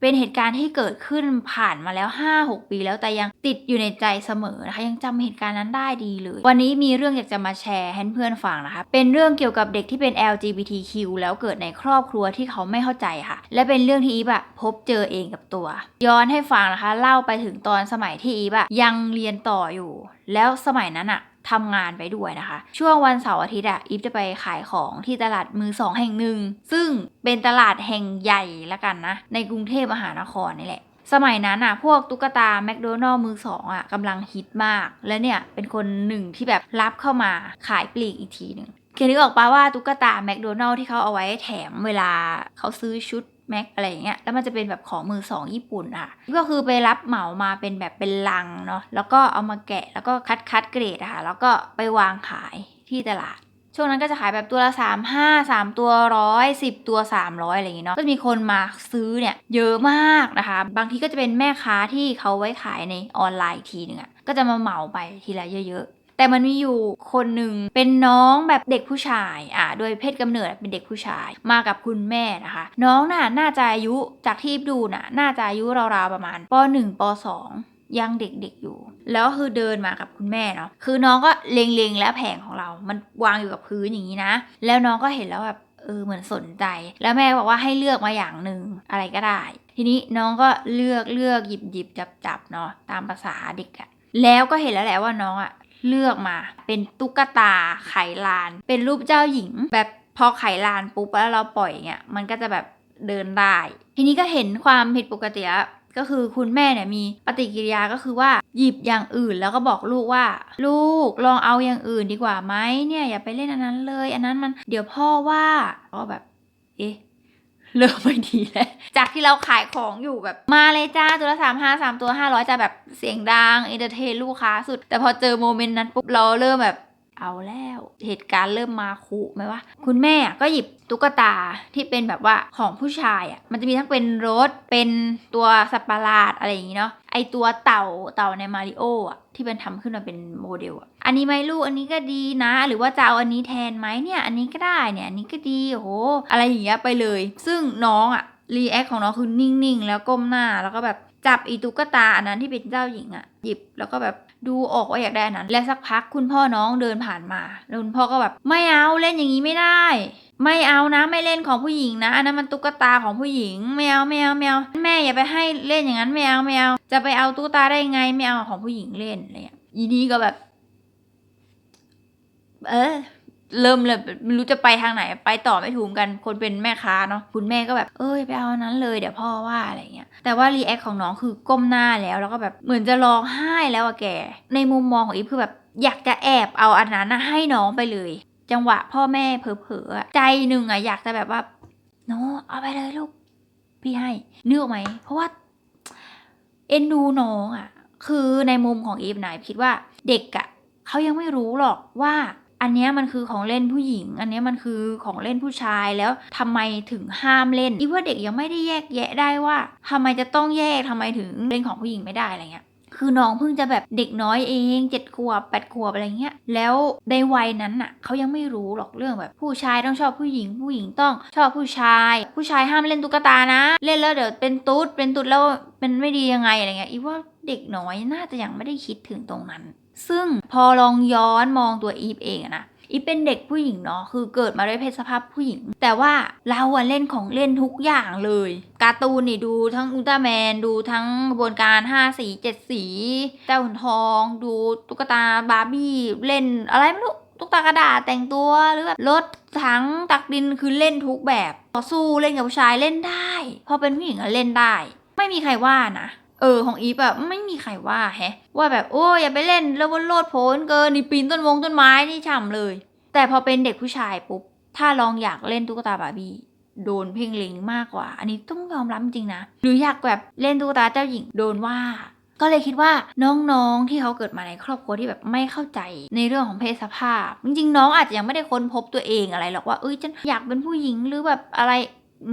เป็นเหตุการณ์ที่เกิดขึ้นผ่านมาแล้ว 5-6 ปีแล้วแต่ยังติดอยู่ในใจเสมอนะคะ ยังจำเหตุการณ์นั้นได้ดีเลย วันนี้มีเรื่องอยากจะมาแชร์ให้เพื่อนฟังนะคะ เป็นเรื่องเกี่ยวกับเด็กที่เป็น LGBTQ แล้วเกิดในครอบครัวที่เขาไม่เข้าใจค่ะ และเป็นเรื่องที่อีฟอะพบเจอเองกับตัว ย้อนให้ฟังนะคะ เล่าไปถึงตอนสมัยที่อีฟอะยังเรียนต่ออยู่ แล้วสมัยนั้นอะ ทำงานไปด้วยนะคะ ช่วงวันเสาร์อาทิตย์อะอีฟจะไปขายของที่ตลาดมือสองแห่งหนึ่ง ซึ่งเป็นตลาดแห่งใหญ่ละกันนะ ในกรุงเทพมหานครนี่แหละสมัยนั้นอะพวกตุ๊กตาแมคโดนัลล์มือสองอะกำลังฮิตมาก และเนี่ยเป็นคนหนึ่งที่แบบรับเข้ามาขายปลีกอีกทีหนึ่งเคยนึกออกปะว่าตุ๊กตาแมคโดนัลล์ที่เขาเอาไว้แถมเวลาเขาซื้อชุด แม็กอะไรอย่างเงี้ยแล้วมันจะเป็นแบบของมือสองญี่ปุ่นอะ ก็คือไปรับเหมามาเป็นแบบเป็นลังเนาะแล้วก็เอามาแกะแล้วก็คัดคัดเกรดอะค่ะแล้วก็ไปวางขายที่ตลาด ช่วงนั้นก็จะขายแบบตัวละ3 5 3 ตัวร้อย10ตัว 300อะไรอย่างเงี้ยเนาะก็จะมีคนมาซื้อเนี่ยเยอะมากนะคะ บางทีก็จะเป็นแม่ค้าที่เขาไว้ขายในออนไลน์ทีหนึงอะก็จะมาเหมาไปทีละเยอะๆ แต่มันมีอยู่คนหนึ่งเป็นน้องแบบเด็กผู้ชายอะโดยเพศกำเนิดเป็นเด็กผู้ชายมากับคุณแม่นะคะ น้องน่ะน่าจะอายุจากที่ดูน่ะน่าจะอายุราวๆประมาณป .1 ป .2 ยังเด็กๆอยู่ แล้วก็คือเดินมากับคุณแม่เนาะ คือน้องก็เล็งๆแล้วแผงของเรา มันวางอยู่กับพื้นอย่างนี้นะ แล้วน้องก็เห็นแล้วแบบเออเหมือนสนใจ แล้วแม่บอกว่าให้เลือกมาอย่างหนึ่งอะไรก็ได้ ทีนี้น้องก็เลือกเลือกหยิบหยิบจับจับเนาะตามภาษาเด็กอะแล้วก็เห็นแล้วแหละว่าน้องอะ เลือกมา เป็นตุ๊กตาไขลาน เป็นรูปเจ้าหญิง แบบพอไขลานปุ๊บแล้วเราปล่อยเงี้ยมันก็จะแบบเดินได้ ทีนี้ก็เห็นความผิดปกติแล้วก็คือคุณแม่เนี่ยมีปฏิกิริยาก็คือว่าหยิบอย่างอื่นแล้วก็บอกลูกว่า ลูกลองเอาอย่างอื่นดีกว่าไหมเนี่ยอย่าไปเล่นอันนั้นเลย อันนั้นมันเดี๋ยวพ่อว่าก็แบบ เอ๊ะ เริ่มไม่ดีแล้ว จากที่เราขายของอยู่แบบมาเลยจ้าตัวละสามห้าสามตัวห้าร้อยจะแบบเสียงดังเอนเตอร์เทนลูกค้าสุด แต่พอเจอโมเมนต์นั้นปุ๊บเราเริ่มแบบ เอาแล้ว เหตุการณ์เริ่มมาคุไหมวะคุณแม่ก็หยิบตุ๊กตาที่เป็นแบบว่าของผู้ชายอะมันจะมีทั้งเป็นรถเป็นตัวสัตว์ประหลาดอะไรอย่างงี้เนาะไอตัวเต่าเต่าในมาริโออะที่เป็นทำขึ้นมาเป็นโมเดลอะอันนี้ไหมลูกอันนี้ก็ดีนะ หรือว่าจะเอาอันนี้แทนไหมเนี่ย อันนี้ก็ได้เนี่ยอันนี้ก็ดีโอ้โหอะไรอย่างเงี้ยไปเลย ซึ่งน้องอะรีแอคของน้องคือนิ่งๆ แล้วก้มหน้าแล้วก็แบบ จับอีตุ๊กตาอันนั้นที่เป็นเจ้าหญิงอะหยิบแล้วก็แบบดูออกว่าอยากได้อันนั้น และสักพักคุณพ่อน้องเดินผ่านมาแล้วคุณพ่อก็แบบไม่เอาเล่นอย่างนี้ไม่ได้ ไม่เอานะไม่เล่นของผู้หญิงนะ อันนั้นมันตุ๊กตาของผู้หญิงไม่เอาไม่เอาไม่เอาแม่อย่าไปให้เล่นอย่างนั้นไม่เอาไม่เอา จะไปเอาตุ๊กตาได้ไงไม่เอาของผู้หญิงเล่นอะไรอย่างนี้ทีนี้ก็แบบ เออ เริ่มเลยไม่รู้จะไปทางไหนไปต่อไม่ถูกกันคนเป็นแม่ค้าเนาะคุณแม่ก็แบบเอ้ยไปเอานั้นเลยเดี๋ยวพ่อว่าอะไรเงี้ยแต่ว่ารีแอคของน้องคือก้มหน้าแล้วแล้วก็แบบเหมือนจะร้องไห้แล้วอะแก ในมุมมองของอีฟคือแบบอยากจะแอบเอาอันนั้นนะให้น้องไปเลย จังหวะพ่อแม่เผลอๆใจหนึ่งอะอยากจะแบบว่าโนเอาไปเลยลูกพี่ให้นึกออกไหมเพราะว่าเอ็นดูน้องอะคือในมุมของอีฟนายคิดว่าเด็กอะเขายังไม่รู้หรอกว่า อันนี้มันคือของเล่นผู้หญิง อันนี้มันคือของเล่นผู้ชายแล้วทำไมถึงห้ามเล่นอีว่าเด็กยังไม่ได้แยกแยะได้ว่าทำไมจะต้องแยกทำไมถึงเล่นของผู้หญิงไม่ได้อะไรเงี้ยคือน้องเพิ่งจะแบบเด็กน้อยเองเจ็ดขวบแปดขวบอะไรเงี้ย แล้วในวัยนั้นน่ะเขายังไม่รู้หรอกเรื่องแบบ ผู้ชายต้องชอบผู้หญิง ผู้หญิงต้องชอบผู้ชาย ผู้ชายห้ามเล่นตุ๊กตานะ เล่นแล้วเดี๋ยวเป็นตุ๊ดเป็นตุ๊ดแล้วเป็นไม่ดียังไงอะไรเงี้ยอีว่าเด็กน้อยน่าจะยังไม่ได้คิดถึงตรงนั้น ซึ่งพอลองย้อนมองตัวอีฟเองนะอีฟเป็นเด็กผู้หญิงเนาะคือเกิดมาด้วยเพศสภาพผู้หญิง แต่ว่าเราอะเล่นของเล่นทุกอย่างเลยการ์ตูนนี่ดูทั้งอุลตร้าแมนดูทั้งกระบวนการ 5 สี 7 สีเจ้าหุ่นทอง ดูตุ๊กตาบาร์บี้เล่นอะไรไม่รู้ตุ๊กตากระดาษแต่งตัวหรือแบบรถถังตักดินคือเล่นทุกแบบต่อสู้เล่นกับผู้ชายเล่นได้ พอเป็นผู้หญิงอะเล่นได้ ไม่มีใครว่านะ เออของอีฟอะไม่มีใครว่าแฮะ ว่าแบบโอ้ยอย่าไปเล่นแล้วบนโลดโผนเกินนี่ปีนต้นมงต้นไม้นี่ฉ่ำเลย แต่พอเป็นเด็กผู้ชายปุ๊บ ถ้าลองอยากเล่นตุ๊กตาบาร์บี้โดนเพ่งเล็งมากกว่า อันนี้ต้องยอมรับจริงนะ หรืออยากแบบเล่นตุ๊กตาเจ้าหญิงโดนว่า ก็เลยคิดว่าน้องๆที่เขาเกิดมาในครอบครัวที่แบบไม่เข้าใจในเรื่องของเพศสภาพ จริงๆ น้องอาจจะยังไม่ได้ค้นพบตัวเองอะไรหรอกว่าเอ้ยฉันอยากเป็นผู้หญิงหรือแบบอะไร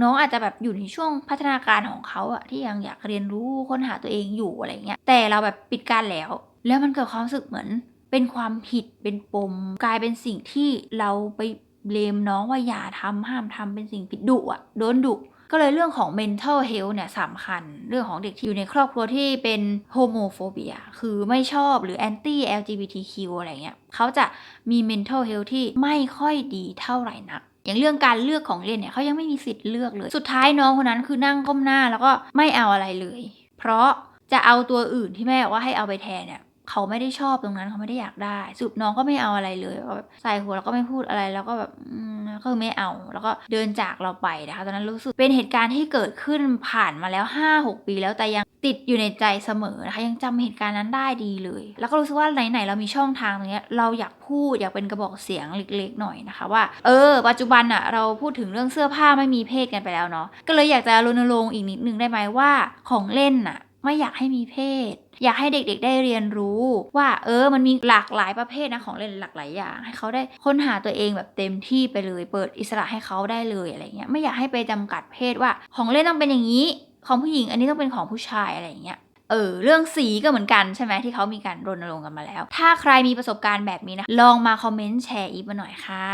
น้องอาจจะแบบอยู่ในช่วงพัฒนาการของเขาอะที่ยังอยากเรียนรู้ค้นหาตัวเองอยู่อะไรเงี้ยแต่เราแบบปิดกั้นแล้ว แล้วมันเกิดความรู้สึกเหมือนเป็นความผิดเป็นปม กลายเป็นสิ่งที่เราไปเบลมน้องว่าอย่าทำห้ามทำเป็นสิ่งผิดดุอะโดนดุก็เลยเรื่องของ mental health เนี่ยสำคัญ เรื่องของเด็กที่อยู่ในครอบครัวที่เป็น homophobia คือไม่ชอบหรือ anti LGBTQ อะไรเงี้ยเขาจะมี mental health ที่ไม่ค่อยดีเท่าไหร่นัก อย่างเรื่องการเลือกของเล่นเนี่ยเขายังไม่มีสิทธิ์เลือกเลย สุดท้ายน้องคนนั้นคือนั่งก้มหน้าแล้วก็ไม่เอาอะไรเลย เพราะจะเอาตัวอื่นที่แม่บอกว่าให้เอาไปแทนเนี่ยเขาไม่ได้ชอบตรงนั้นเขาไม่ได้อยากได้ สุดน้องก็ไม่เอาอะไรเลยก็ใส่หัวแล้วก็ไม่พูดอะไรแล้วก็แบบอืม ก็คือไม่เอา แล้วก็เดินจากเราไปนะคะ ตอนนั้นรู้สึกเป็นเหตุการณ์ที่เกิดขึ้นผ่านมาแล้ว 5-6 ปีแล้วแต่ยังติดอยู่ในใจเสมอนะคะยังจำเหตุการณ์นั้นได้ดีเลย แล้วก็รู้สึกว่าไหนๆเรามีช่องทางตรงนี้เราอยากพูดอยากเป็นกระบอกเสียงเล็กๆหน่อยนะคะว่าเออ ปัจจุบันอะเราพูดถึงเรื่องเสื้อผ้าไม่มีเพศกันไปแล้วเนาะก็เลยอยากจะรณรงค์อีกนิดนึงได้ไหมว่าของเล่นอะ ไม่อยากให้มีเพศ อยากให้เด็กๆได้เรียนรู้ว่าเออมันมีหลากหลายประเภทนะของเล่นหลากหลายอย่าง ให้เขาได้ค้นหาตัวเองแบบเต็มที่ไปเลย เปิดอิสระให้เขาได้เลยอะไรเงี้ยไม่อยากให้ไปจำกัดเพศว่า ของเล่นต้องเป็นอย่างนี้ ของผู้หญิงอันนี้ต้องเป็นของผู้ชายอะไรอย่างเงี้ยเออเรื่องสีก็เหมือนกันใช่ไหมที่เขามีการรณรงค์กันมาแล้ว ถ้าใครมีประสบการณ์แบบนี้นะลองมาคอมเมนต์แชร์อีฟมาหน่อยค่ะ